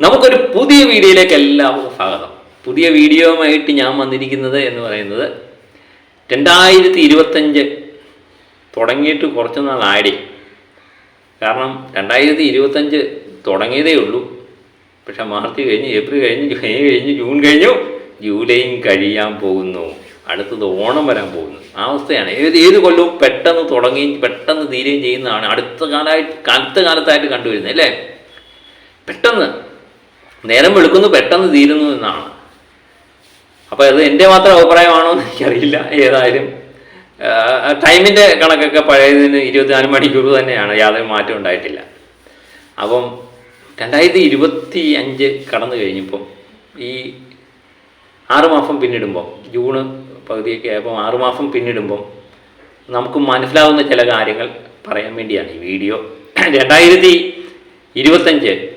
നമുക്കൊരു പുതിയ വീഡിയോയിലേക്ക് എല്ലാവർക്കും സ്വാഗതം. പുതിയ വീഡിയോയുമായിട്ട് ഞാൻ വന്നിരിക്കുന്നത് എന്ന് പറയുന്നത് രണ്ടായിരത്തി ഇരുപത്തഞ്ച് തുടങ്ങിയിട്ട് കുറച്ച് നാളായി കാരണം രണ്ടായിരത്തി ഇരുപത്തഞ്ച് തുടങ്ങിയതേ ഉള്ളൂ. പക്ഷെ മാർച്ച് കഴിഞ്ഞ് ഏപ്രിൽ കഴിഞ്ഞ് മെയ് കഴിഞ്ഞ് ജൂൺ കഴിഞ്ഞു. ജൂലൈയും കഴിയാൻ പോകുന്നു. അടുത്തത് ഓണം വരാൻ പോകുന്നു. ആ അവസ്ഥയാണ്. ഏത് ഏത് കൊല്ലവും പെട്ടെന്ന് തുടങ്ങുകയും പെട്ടെന്ന് തീരുകയും ചെയ്യുന്നതാണ് അടുത്ത കാലമായിട്ട് അടുത്ത കാലത്തായിട്ട് കണ്ടുവരുന്നത് അല്ലേ? പെട്ടെന്ന്. നേരം വെളുക്കുന്നു പെട്ടെന്ന് തീരുന്നു എന്നാണ്. അപ്പോൾ അത് എന്റെ മാത്രം അഭിപ്രായമാണോ എന്ന് എനിക്കറിയില്ല. ഏതായാലും ടൈമിന്റെ കണക്കൊക്കെ പഴയതിന് ഇരുപത്തിനാല് മണിക്കൂർ തന്നെയാണ് യാതൊരു മാറ്റം ഉണ്ടായിട്ടില്ല. അപ്പം രണ്ടായിരത്തി ഇരുപത്തി അഞ്ച് കടന്നു കഴിഞ്ഞപ്പം ഈ ആറുമാസം പിന്നിടുമ്പോൾ ജൂണ് പകുതിയൊക്കെ ആയപ്പോൾ ആറുമാസം പിന്നിടുമ്പം നമുക്ക് മനസ്സിലാവുന്ന ചില കാര്യങ്ങൾ പറയാൻ വേണ്ടിയാണ് ഈ വീഡിയോ. രണ്ടായിരത്തി ഇരുപത്തഞ്ച്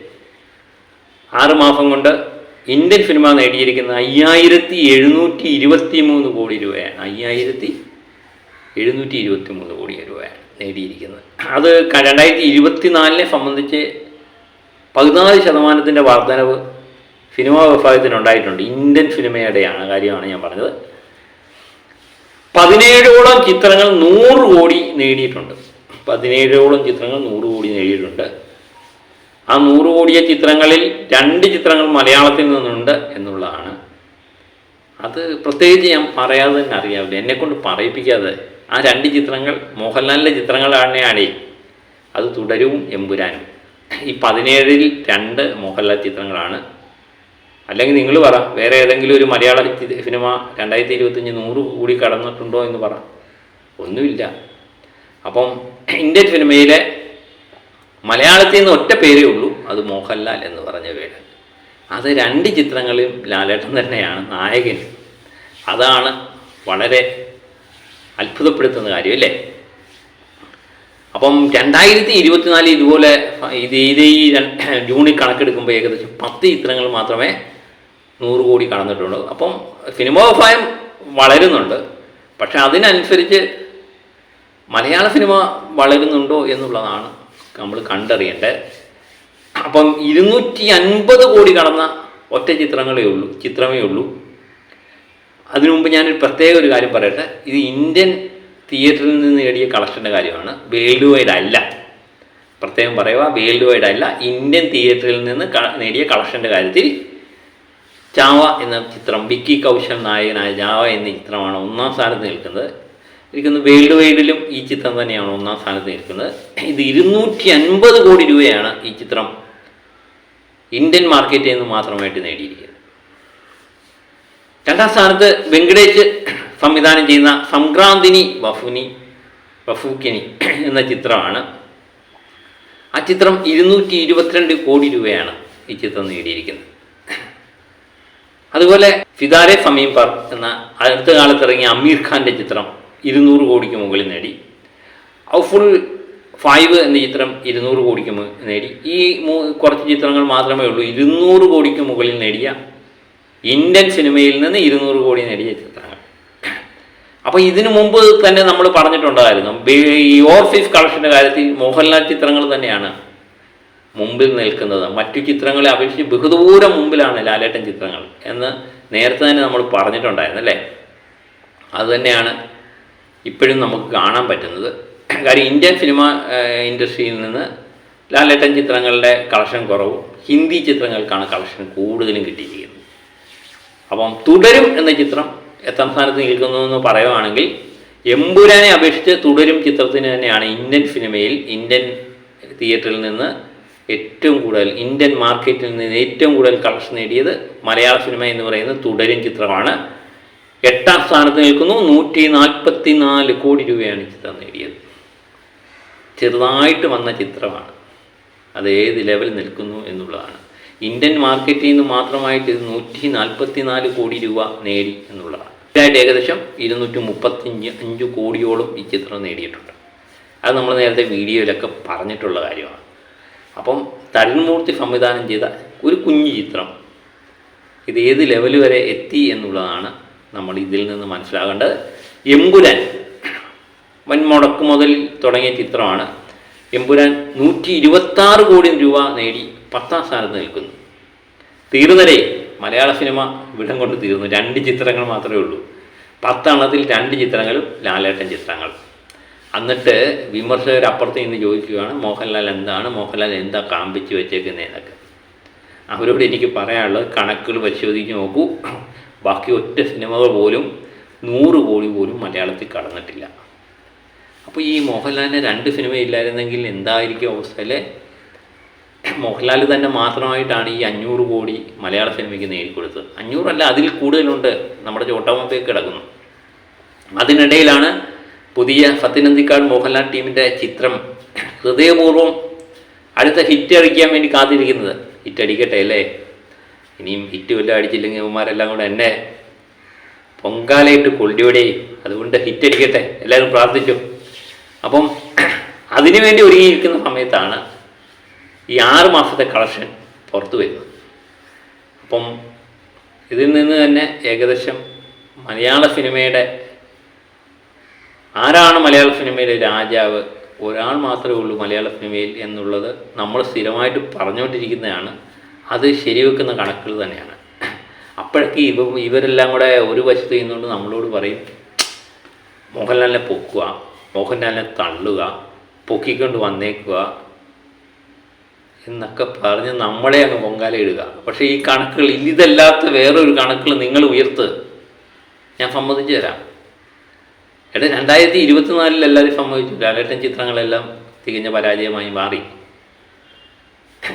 ആറ് മാസം കൊണ്ട് ഇന്ത്യൻ സിനിമ നേടിയിരിക്കുന്ന അയ്യായിരത്തി എഴുന്നൂറ്റി ഇരുപത്തി മൂന്ന് കോടി രൂപയാണ്. അയ്യായിരത്തി എഴുന്നൂറ്റി ഇരുപത്തി മൂന്ന് കോടി രൂപയാണ് നേടിയിരിക്കുന്നത്. അത് രണ്ടായിരത്തി രണ്ടായിരത്തി ഇരുപത്തിനാലിനെ സംബന്ധിച്ച് പതിനാല് ശതമാനത്തിന്റെ വർധനവ് സിനിമാ വിഭാഗത്തിനുണ്ടായിട്ടുണ്ട് ഇന്ത്യൻ സിനിമയുടെയാണ് കാര്യമാണ് ഞാൻ പറഞ്ഞത്. പതിനേഴോളം ചിത്രങ്ങൾ നൂറ് കോടി നേടിയിട്ടുണ്ട്. പതിനേഴോളം ചിത്രങ്ങൾ നൂറ് കോടി നേടിയിട്ടുണ്ട്. ആ നൂറ് കോടിയ ചിത്രങ്ങളിൽ രണ്ട് ചിത്രങ്ങൾ മലയാളത്തിൽ നിന്നുണ്ട് എന്നുള്ളതാണ്. അത് പ്രത്യേകിച്ച് ഞാൻ പറയാതെ തന്നെ അറിയാവില്ല എന്നെക്കൊണ്ട് പറയിപ്പിക്കാതെ ആ രണ്ട് ചിത്രങ്ങൾ മോഹൻലാലിന്റെ ചിത്രങ്ങളാണെയാണേ അത് തുടരും എമ്പുരാനും. ഈ പതിനേഴിൽ രണ്ട് മോഹൻലാൽ ചിത്രങ്ങളാണ്. അല്ലെങ്കിൽ നിങ്ങൾ പറ വേറെ ഏതെങ്കിലും ഒരു മലയാള സിനിമ രണ്ടായിരത്തി ഇരുപത്തഞ്ച് നൂറ് കൂടി കടന്നിട്ടുണ്ടോ എന്ന് പറ. ഒന്നുമില്ല. അപ്പം ഇന്ത്യൻ സിനിമയിലെ മലയാളത്തിൽ നിന്ന് ഒറ്റ പേരേ ഉള്ളൂ. അത് മോഹൻലാൽ എന്ന് പറഞ്ഞ പേര് അത് രണ്ട് ചിത്രങ്ങളിലും ലാലേട്ടൻ തന്നെയാണ് നായകൻ. അതാണ് വളരെ അത്ഭുതപ്പെടുത്തുന്ന കാര്യം അല്ലേ? അപ്പം രണ്ടായിരത്തി ഇരുപത്തിനാല് ഇതുപോലെ ഇത് ഇത് ഈ ജൂണിൽ കണക്കെടുക്കുമ്പോൾ ഏകദേശം പത്ത് ചിത്രങ്ങൾ മാത്രമേ നൂറ് കോടി കടന്നിട്ടുള്ളൂ. അപ്പം സിനിമാ വ്യവസായം വളരുന്നുണ്ട്. പക്ഷെ അതിനനുസരിച്ച് മലയാള സിനിമ വളരുന്നുണ്ടോ എന്നുള്ളതാണ് നമ്മൾ കണ്ടറിയേണ്ട? അപ്പം ഇരുന്നൂറ്റി അൻപത് കോടി കടന്ന ഒറ്റ ചിത്രങ്ങളേ ഉള്ളൂ ചിത്രമേ ഉള്ളൂ. അതിനു മുമ്പ് ഞാനൊരു പ്രത്യേക ഒരു കാര്യം പറയട്ടെ? ഇത് ഇന്ത്യൻ തിയേറ്ററിൽ നിന്ന് നേടിയ കളക്ഷന്റെ കാര്യമാണ്. വേൾഡ് വൈഡ് അല്ല. പ്രത്യേകം പറയുക വേൾഡ് വൈഡ് അല്ല. ഇന്ത്യൻ തിയേറ്ററിൽ നിന്ന് നേടിയ കളക്ഷന്റെ കാര്യത്തിൽ ചാവ എന്ന ചിത്രം വിക്കി കൗശൽ നായകനായ ജാവ എന്ന ചിത്രമാണ് ഒന്നാം സ്ഥാനത്ത് നിൽക്കുന്നത്. ഇരിക്കുന്ന. വേൾഡ് വൈഡിലും ഈ ചിത്രം തന്നെയാണ് ഒന്നാം സ്ഥാനത്ത് നിൽക്കുന്നത്. ഇത് ഇരുന്നൂറ്റി അൻപത് കോടി രൂപയാണ് ഈ ചിത്രം ഇന്ത്യൻ മാർക്കറ്റിൽ നിന്ന് മാത്രമായിട്ട് നേടിയിരിക്കുന്നത്. രണ്ടാം സ്ഥാനത്ത് വെങ്കടേഷ് സംവിധാനം ചെയ്യുന്ന സംക്രാന്തിനി വഫുനി വഫൂക്കിനി എന്ന ചിത്രമാണ്. ആ ചിത്രം ഇരുന്നൂറ്റി ഇരുപത്തിരണ്ട് കോടി രൂപയാണ് ഈ ചിത്രം നേടിയിരിക്കുന്നത്. അതുപോലെ ഫിദാരെ സമീം പർ എന്ന അടുത്ത കാലത്ത് ഇറങ്ങിയ അമീർ ഖാന്റെ ചിത്രം ഇരുന്നൂറ് കോടിക്ക് മുകളിൽ നേടി. ഔഫുൾ ഫൈവ് എന്ന ചിത്രം ഇരുന്നൂറ് കോടിക്ക് നേടി. ഈ കുറച്ച് ചിത്രങ്ങൾ മാത്രമേ ഉള്ളൂ. ഇരുന്നൂറ് കോടിക്ക് മുകളിൽ നേടിയ ഇന്ത്യൻ സിനിമയിൽ നിന്ന് ഇരുന്നൂറ് കോടി നേടിയ ചിത്രങ്ങൾ. അപ്പോൾ ഇതിനു മുമ്പ് തന്നെ നമ്മൾ പറഞ്ഞിട്ടുണ്ടായിരുന്നു ഈ ഓർഫീസ് കളക്ഷന്റെ കാര്യത്തിൽ മോഹൻലാൽ ചിത്രങ്ങൾ തന്നെയാണ് മുമ്പിൽ നിൽക്കുന്നത്. മറ്റു ചിത്രങ്ങളെ അപേക്ഷിച്ച് ബഹുദൂരം മുമ്പിലാണ് ലാലേട്ടൻ ചിത്രങ്ങൾ എന്ന് നേരത്തെ തന്നെ നമ്മൾ പറഞ്ഞിട്ടുണ്ടായിരുന്നു അല്ലേ? അതുതന്നെയാണ് ഇപ്പോഴും നമുക്ക് കാണാൻ പറ്റുന്നത്. കാര്യം ഇന്ത്യൻ സിനിമ ഇൻഡസ്ട്രിയിൽ നിന്ന് ലാലേട്ടൻ ചിത്രങ്ങളുടെ കളക്ഷൻ കുറവും ഹിന്ദി ചിത്രങ്ങൾക്കാണ് കളക്ഷൻ കൂടുതലും കിട്ടിയിരിക്കുന്നത്. അപ്പം തുടരും എന്ന ചിത്രം എത്താം സ്ഥാനത്ത് നിൽക്കുന്നു എന്ന് പറയുവാണെങ്കിൽ എമ്പുരാനെ അപേക്ഷിച്ച് തുടരും ചിത്രത്തിന് തന്നെയാണ് ഇന്ത്യൻ സിനിമയിൽ ഇന്ത്യൻ തിയേറ്ററിൽ നിന്ന് ഏറ്റവും കൂടുതൽ ഇന്ത്യൻ മാർക്കറ്റിൽ നിന്ന് ഏറ്റവും കൂടുതൽ കളക്ഷൻ നേടിയത് മലയാള സിനിമ എന്ന് പറയുന്നത് തുടരും ചിത്രമാണ്. എട്ടാം സ്ഥാനത്ത് നിൽക്കുന്നു. നൂറ്റി നാൽപ്പത്തി നാല് കോടി രൂപയാണ് ചിത്രം നേടിയത്. ചെറുതായിട്ട് വന്ന ചിത്രമാണ്. അത് ഏത് ലെവൽ നിൽക്കുന്നു എന്നുള്ളതാണ്. ഇന്ത്യൻ മാർക്കറ്റിൽ നിന്ന് മാത്രമായിട്ട് ഇത് നൂറ്റി നാൽപ്പത്തി നാല് കോടി രൂപ നേടി എന്നുള്ളതാണ്. ഇതായിട്ട് ഏകദേശം ഇരുന്നൂറ്റി മുപ്പത്തഞ്ച് അഞ്ച് കോടിയോളം ഈ ചിത്രം നേടിയിട്ടുണ്ട്. അത് നമ്മൾ നേരത്തെ വീഡിയോയിലൊക്കെ പറഞ്ഞിട്ടുള്ള കാര്യമാണ്. അപ്പം തരുൺമൂർത്തി സംവിധാനം ചെയ്ത ഒരു കുഞ്ഞു ചിത്രം ഇത് ഏത് ലെവൽ വരെ എത്തി എന്നുള്ളതാണ് നമ്മൾ ഇതിൽ നിന്ന് മനസ്സിലാകേണ്ടത് എമ്പുരാൻ വൻ മുടക്ക് മുതൽ തുടങ്ങിയ ചിത്രമാണ്. എമ്പുരാൻ നൂറ്റി ഇരുപത്താറ് കോടി രൂപ നേടി പത്താം സ്ഥാനത്ത് നിൽക്കുന്നു. തീർന്നരേ മലയാള സിനിമ ഇവിടം കൊണ്ട് തീർന്നു രണ്ട് ചിത്രങ്ങൾ മാത്രമേ ഉള്ളൂ. പത്തെണ്ണത്തിൽ രണ്ട് ചിത്രങ്ങളും ലാലേട്ടൻ ചിത്രങ്ങൾ എന്നിട്ട് വിമർശകർ അപ്പുറത്ത് നിന്ന് ചോദിക്കുകയാണ് മോഹൻലാൽ എന്താണ്? മോഹൻലാൽ എന്താ കാമ്പിച്ച് വെച്ചേക്കുന്നതെന്നൊക്കെ അവരോട് എനിക്ക് പറയാനുള്ളത് കണക്കുകൾ പരിശോധിച്ച് നോക്കൂ. ബാക്കി ഒറ്റ സിനിമകൾ പോലും നൂറ് കോടി പോലും മലയാളത്തിൽ കടന്നിട്ടില്ല. അപ്പോൾ ഈ മോഹൻലാലിന് രണ്ട് സിനിമ ഇല്ലായിരുന്നെങ്കിൽ എന്തായിരിക്കും അവസ്ഥയിൽ മോഹൻലാൽ തന്നെ മാത്രമായിട്ടാണ് ഈ അഞ്ഞൂറ് കോടി മലയാള സിനിമയ്ക്ക് നേടിക്കൊടുത്തത് അഞ്ഞൂറല്ല അതിൽ കൂടുതലുണ്ട്. നമ്മുടെ ചോട്ടാമത്തേക്ക് കിടക്കുന്നു. അതിനിടയിലാണ് പുതിയ സത്യനന്ദിക്കാട് മോഹൻലാൽ ടീമിന്റെ ചിത്രം ഹൃദയപൂർവം അടുത്ത ഹിറ്റ് അടിക്കാൻ വേണ്ടി കാത്തിരിക്കുന്നത്. ഹിറ്റ് അടിക്കട്ടെ അല്ലേ? ഇനിയും ഹിറ്റ് വല്ല അടിച്ചില്ലെങ്കിൽ ഇവന്മാരെല്ലാം കൂടെ എന്നെ പൊങ്കാലയിട്ട് കൊള്ളിയുടെ അതുകൊണ്ട് ഹിറ്റ് അടിക്കട്ടെ. എല്ലാവരും പ്രാർത്ഥിച്ചു. അപ്പം അതിനുവേണ്ടി ഒരുങ്ങിയിരിക്കുന്ന സമയത്താണ് ഈ ആറ് മാസത്തെ കളക്ഷൻ പുറത്തു വരുന്നത്. അപ്പം ഇതിൽ നിന്ന് തന്നെ ഏകദേശം മലയാള സിനിമയുടെ ആരാണ് മലയാള സിനിമയിലെ രാജാവ്? ഒരാൾ മാത്രമേ ഉള്ളൂ മലയാള സിനിമയിൽ എന്നുള്ളത് നമ്മൾ സ്ഥിരമായിട്ട് പറഞ്ഞുകൊണ്ടിരിക്കുന്നതാണ്. അത് ശരിവെക്കുന്ന കണക്കുകൾ തന്നെയാണ്. അപ്പോഴൊക്കെ ഇവ ഇവരെല്ലാം കൂടെ ഒരു വശത്ത് നിന്നുകൊണ്ട് നമ്മളോട് പറയും മോഹൻലാലിനെ പൊക്കുക മോഹൻലാലിനെ തള്ളുക പൊക്കിക്കൊണ്ട് വന്നേക്കുക എന്നൊക്കെ പറഞ്ഞ് നമ്മളെ അങ്ങ് പൊങ്കാല ഇടുക. പക്ഷേ ഈ കണക്കുകൾ ഇതല്ലാത്ത വേറൊരു കണക്കുകൾ നിങ്ങൾ ഉയർത്ത്. ഞാൻ സമ്മതിച്ചു തരാം. എടാ രണ്ടായിരത്തി ഇരുപത്തിനാലിൽ എല്ലാവരും സമ്മതിച്ചു. ലാലേട്ടൻ ചിത്രങ്ങളെല്ലാം തികഞ്ഞ പരാജയമായി മാറി.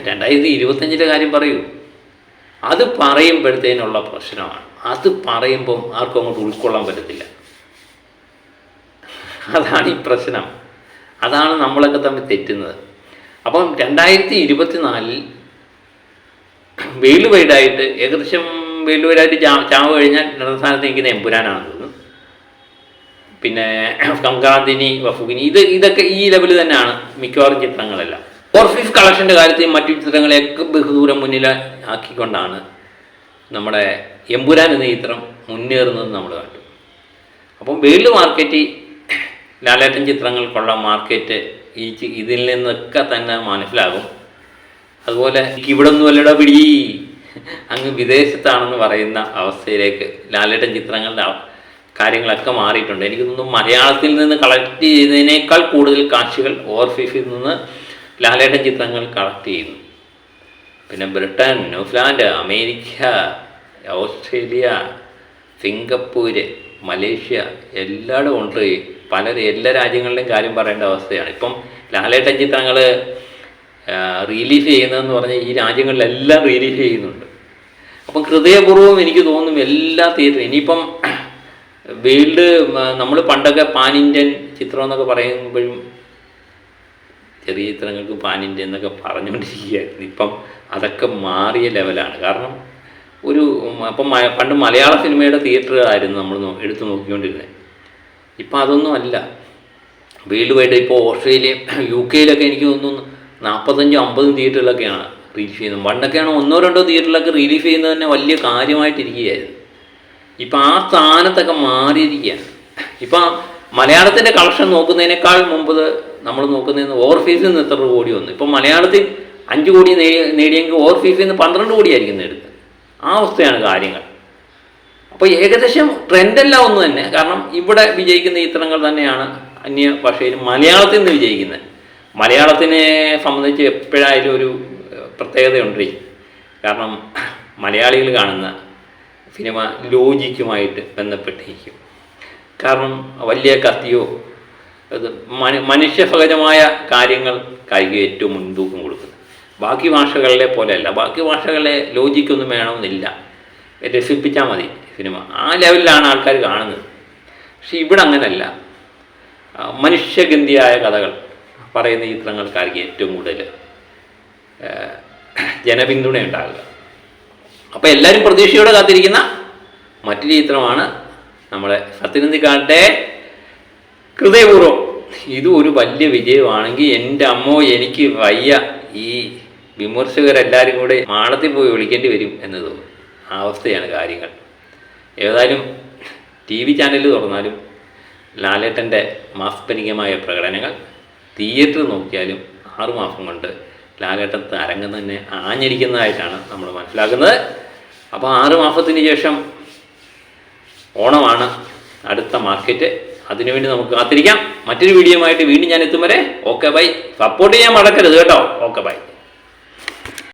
രണ്ടായിരത്തി ഇരുപത്തഞ്ചിന്റെ കാര്യം പറയൂ. അത് പറയുമ്പോഴത്തേനുള്ള പ്രശ്നമാണ്. അത് പറയുമ്പം ആർക്കും അങ്ങോട്ട് ഉൾക്കൊള്ളാൻ പറ്റത്തില്ല. അതാണ് ഈ പ്രശ്നം. അതാണ് നമ്മളൊക്കെ തമ്മിൽ തെറ്റുന്നത്. അപ്പം രണ്ടായിരത്തി ഇരുപത്തിനാലിൽ വെയിൽ വൈഡായിട്ട് ഏകദേശം വെയിൽ വൈഡായിട്ട് ചാ ചാവ് കഴിഞ്ഞാൽ സ്ഥാനത്ത് നിൽക്കുന്ന എമ്പുരാനാണ് തോന്നുന്നു. പിന്നെ കങ്കാദിനി വഫുഗിനി ഇത് ഇതൊക്കെ ഈ ലെവലിൽ തന്നെയാണ് മിക്കവാറും ചിത്രങ്ങളെല്ലാം. ഓർഫീസ് കളക്ഷന്റെ കാര്യത്തിൽ മറ്റു ചിത്രങ്ങളെയൊക്കെ ബഹുദൂരം മുന്നിൽ ആക്കിക്കൊണ്ടാണ് നമ്മുടെ എമ്പുരാൻ എന്ന ചിത്രം മുന്നേറുന്നത് നമ്മൾ കണ്ടു. അപ്പം വേൾഡ് മാർക്കറ്റ് ലാലേട്ടൻ ചിത്രങ്ങൾക്കുള്ള മാർക്കറ്റ് ഈ ഇതിൽ നിന്നൊക്കെ തന്നെ മനസ്സിലാകും. അതുപോലെ ഇവിടെ ഒന്നും അല്ലട പിടി. അങ്ങ് വിദേശത്താണെന്ന് പറയുന്ന അവസ്ഥയിലേക്ക് ലാലേട്ടൻ ചിത്രങ്ങളുടെ കാര്യങ്ങളൊക്കെ മാറിയിട്ടുണ്ട്. എനിക്ക് തോന്നുന്നു മലയാളത്തിൽ നിന്ന് കളക്ട് ചെയ്തതിനേക്കാൾ കൂടുതൽ കാശുകൾ ഓവർഫീസിൽ നിന്ന് ലാലേട്ടൻ ചിത്രങ്ങൾ കളക്ട് ചെയ്യുന്നു. പിന്നെ Britain New Zealand America Australia Singapore Malaysia എല്ലായിടും ഉണ്ട്. പല എല്ലാ രാജ്യങ്ങളുടെയും കാര്യം പറയേണ്ട അവസ്ഥയാണ്. ഇപ്പം ലാലേട്ടൻ ചിത്രങ്ങൾ റിലീസ് ചെയ്യുന്നതെന്ന് പറഞ്ഞാൽ ഈ രാജ്യങ്ങളിലെല്ലാം റിലീസ് ചെയ്യുന്നുണ്ട്. അപ്പം ഹൃദയപൂർവം എനിക്ക് തോന്നും എല്ലാ തിയേറ്ററും ഇനിയിപ്പം വേൾഡ് നമ്മൾ പണ്ടൊക്കെ പാൻ ഇന്ത്യൻ ചിത്രം എന്നൊക്കെ പറയുമ്പോഴും ചെറിയ ചിത്രങ്ങൾക്ക് ഇന്ത്യ എന്നൊക്കെ പറഞ്ഞുകൊണ്ടിരിക്കുകയായിരുന്നു. ഇപ്പം അതൊക്കെ മാറിയ ലെവലാണ്. കാരണം ഒരു അപ്പം പണ്ട് മലയാള സിനിമയുടെ തിയേറ്ററുകളായിരുന്നു നമ്മൾ എടുത്തു നോക്കിക്കൊണ്ടിരുന്നത്. ഇപ്പം അതൊന്നും അല്ല. വേൾഡ് വൈഡ് ഇപ്പോൾ ഓസ്ട്രേലിയ യു കെയിലൊക്കെ എനിക്ക് തോന്നുന്നു നാൽപ്പത്തഞ്ചും അമ്പതും തിയേറ്ററിലൊക്കെയാണ് റിലീസ് ചെയ്യുന്നത്. പണ്ടൊക്കെയാണ് ഒന്നോ രണ്ടോ തിയേറ്ററിലൊക്കെ റിലീസ് ചെയ്യുന്നത് തന്നെ വലിയ കാര്യമായിട്ടിരിക്കുകയായിരുന്നു. ഇപ്പം ആ സ്ഥാനത്തൊക്കെ മാറിയിരിക്കുകയാണ്. ഇപ്പം മലയാളത്തിന്റെ കളക്ഷൻ നോക്കുന്നതിനേക്കാൾ മുമ്പ് നമ്മൾ നോക്കുന്നതിന് ഓവർഫീസിൽ നിന്ന് എത്ര കോടി വന്നു? ഇപ്പം മലയാളത്തിൽ അഞ്ച് കോടി നേടി നേടിയെങ്കിൽ ഓവർഫീസിൽ നിന്ന് പന്ത്രണ്ട് കോടിയായിരിക്കും നേടുന്നത്. ആ അവസ്ഥയാണ് കാര്യങ്ങൾ. അപ്പോൾ ഏകദേശം ട്രെൻഡെല്ലാം ഒന്ന് തന്നെ. കാരണം ഇവിടെ വിജയിക്കുന്ന ചിത്രങ്ങൾ തന്നെയാണ് അന്യ ഭാഷയിൽ മലയാളത്തിൽ നിന്ന് വിജയിക്കുന്നത്. മലയാളത്തിനെ സംബന്ധിച്ച് എപ്പോഴായാലും ഒരു പ്രത്യേകതയുണ്ട്. കാരണം മലയാളികൾ കാണുന്ന സിനിമ ലോജിക്കുമായിട്ട് ബന്ധപ്പെട്ടിരിക്കും. കാരണം വലിയ കത്തിയോ അത് കാര്യങ്ങൾ മനുഷ്യസഹജമായ കാര്യങ്ങൾക്കായിരിക്കും ഏറ്റവും മുൻതൂക്കം കൊടുക്കുന്നത് ബാക്കി ഭാഷകളിലെ പോലെയല്ല. ബാക്കി ഭാഷകളിലെ ലോജിക്കൊന്നും വേണമെന്നില്ല. രസിപ്പിച്ചാൽ മതി സിനിമ. ആ ലെവലിലാണ് ആൾക്കാർ കാണുന്നത്. പക്ഷെ ഇവിടെ അങ്ങനല്ല. മനുഷ്യഗന്ധിയായ കഥകൾ പറയുന്ന ചിത്രങ്ങൾക്കായിരിക്കും ഏറ്റവും കൂടുതൽ ജനപിന്തുണ ഉണ്ടാകുക അപ്പോൾ എല്ലാവരും പ്രതീക്ഷയോടെ കാത്തിരിക്കുന്ന മറ്റൊരു ചിത്രമാണ് നമ്മളെ സത്യനന്ദിക്കാട്ടെ ഹൃദയപൂർവം. ഇത് ഒരു വലിയ വിജയമാണെങ്കിൽ എന്റെ അമ്മോ എനിക്ക് വയ്യ. ഈ വിമർശകരെല്ലാവരും കൂടെ മാളത്തിൽ പോയി വിളിക്കേണ്ടി വരും എന്ന് തോന്നും. ആ അവസ്ഥയാണ് കാര്യങ്ങൾ. ഏതായാലും ടി വി ചാനൽ തുറന്നാലും ലാലേട്ടന്റെ മാസ്പരികമായ പ്രകടനങ്ങൾ തിയേറ്റർ നോക്കിയാലും ആറുമാസം കൊണ്ട് ലാലേട്ടൻ തരംഗം തന്നെ ആഞ്ഞിരിക്കുന്നതായിട്ടാണ് നമ്മൾ മനസ്സിലാക്കുന്നത്. അപ്പോൾ ആറ് മാസത്തിന് ശേഷം ഓണമാണ് അടുത്ത മാർക്കറ്റ്. അതിനുവേണ്ടി നമുക്ക് കാത്തിരിക്കാം. മറ്റൊരു വീഡിയോ ആയിട്ട് വീണ്ടും ഞാൻ എത്തും വരെ. Okay bye. സപ്പോർട്ട് ചെയ്യാൻ മടക്കരുത് കേട്ടോ. Okay bye.